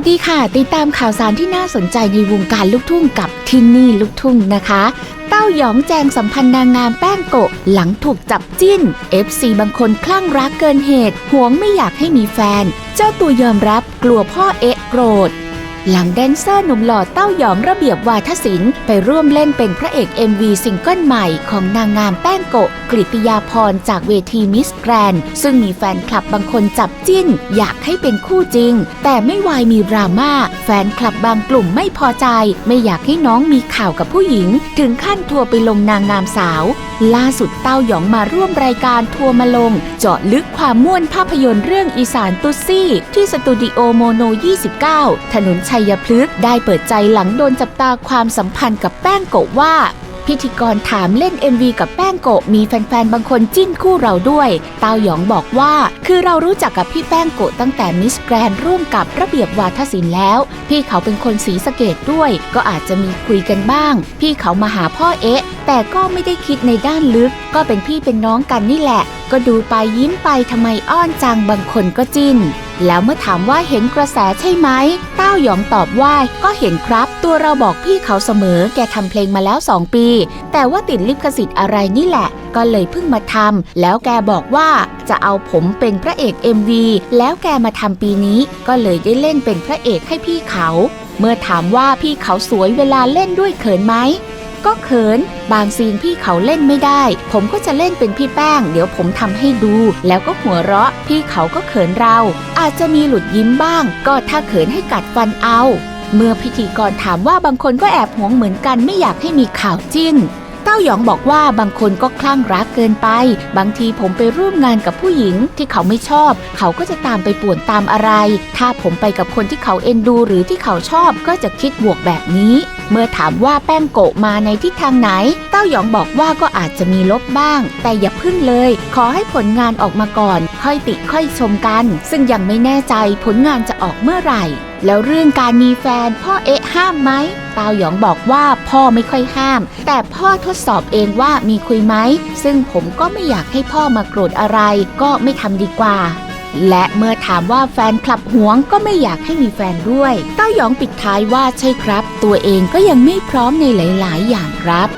วัสดีค่ะ ติดตามข่าวสารที่น่าสนใจในวงการลูกทุ่งกับที่นี่ลูกทุ่งนะคะ เต้าหยองแจงสัมพันธ์นางงามแป้งโกะหลังถูกจับจิ้น FC บางคนคลั่งรักเกินเหตุหวงไม่อยากให้มีแฟน เจ้าตัวยอมรับกลัวพ่อเอะโกรธ หลังแดนเซอร์หนุ่มหล่อเต้าหยองระเบียบวาทศิลป์ไปร่วมเล่นเป็นพระเอก MV ซิงเกิลใหม่ของนางงามแป้งโกะกฤติยาพรจากเวทีมิสแกรนซึ่งมีแฟนคลับบางคนจับจิ้น อยากให้เป็นคู่จริง แต่ไม่วายมีดราม่าแฟนคลับบางกลุ่มไม่พอใจ ไม่อยากให้น้องมีข่าวกับผู้หญิง ถึงขั้นทัวร์ไปลงนางงามสาว ล่าสุดเต้าหยองมาร่วมรายการทัวร์มาลง เจาะลึกความม่วนภาพยนตร์เรื่องอีสานตุซี่ ที่สตูดิโอโมโน 29 ถนนชัยพฤกษ์ได้เปิดใจหลังโดนจับตาความสัมพันธ์กับแป้งโกว่า พิธีกรถามเล่น MV กับแป้งโกะมีแฟนๆ บางคนจิ้นคู่เราด้วย เต้าหยองบอกว่า คือเรารู้จักกับพี่แป้งโกะตั้งแต่มิสแกรนร่วมกับระเบียบวาทศิลป์แล้ว พี่เขาเป็นคนสีสเกตด้วย ก็อาจจะมีคุยกันบ้าง พี่เขามาหาพ่อเอ๊ะ แต่ก็ไม่ได้คิดในด้านลึก ก็เป็นพี่เป็นน้องกันนี่แหละ ก็ดูไปยิ้มไปทำไมอ้อนจังบางคนก็จิ้น แล้วเมื่อถามว่าเห็นกระแสใช่ไหมเต้าหยองตอบว่าก็เห็นครับ ตัวเราบอกพี่เขาเสมอ แกทำเพลงมาแล้ว 2 ปี แต่ว่าติดลิขสิทธิ์อะไรนี่แหละ ก็เลยเพิ่งมาทำแล้วแกบอกว่าจะเอาผมเป็นพระเอก MV แล้วแกมาทำปีนี้ ก็เลยได้เล่นเป็นพระเอกให้พี่เขา เมื่อถามว่าพี่เขาสวยเวลาเล่นด้วยเขินไหม ก็เขิน บางซีนพี่เขาเล่นไม่ได้ ผมก็จะเล่นเป็นพี่แป้ง เดี๋ยวผมทำให้ดู แล้วก็หัวเราะ พี่เขาก็เขินเรา อาจจะมีหลุดยิ้มบ้าง ก็ถ้าเขินให้กัดฟันเอา เมื่อพิธีกรถามว่าบางคนก็แอบหวงเหมือนกันไม่อยากให้มีข่าวจิ้น เต้าหยองบอกว่าบางคนก็คลั่งรักเกินไป บางทีผมไปร่วมงานกับผู้หญิงที่เขาไม่ชอบ เขาก็จะตามไปป่วนตามอะไร ถ้าผมไปกับคนที่เขาเอ็นดูหรือที่เขาชอบก็จะคิดบวกแบบนี้ เมื่อถามว่าแป้งโกะมาในทิศทางไหน เต้าหยองบอกว่าก็อาจจะมีลบบ้าง แต่อย่าพึ่งเลย ขอให้ผลงานออกมาก่อน ค่อยติค่อยชมกัน ซึ่งยังไม่แน่ใจผลงานจะออกเมื่อไหร่ แล้วเรื่องการมีแฟนพ่อเอ๊ะห้ามไหมเต้าหยองบอกว่าพ่อไม่ค่อยห้าม แต่พ่อทดสอบเองว่ามีคุยไหม ซึ่งผมก็ไม่อยากให้พ่อมาโกรธอะไร ก็ไม่ทำดีกว่าและเมื่อถามว่าแฟนคลับหวงก็ไม่อยากให้มีแฟนด้วย เต้ายองปิดท้ายว่าใช่ครับ ตัวเองก็ยังไม่พร้อมในหลาย ๆ อย่างครับ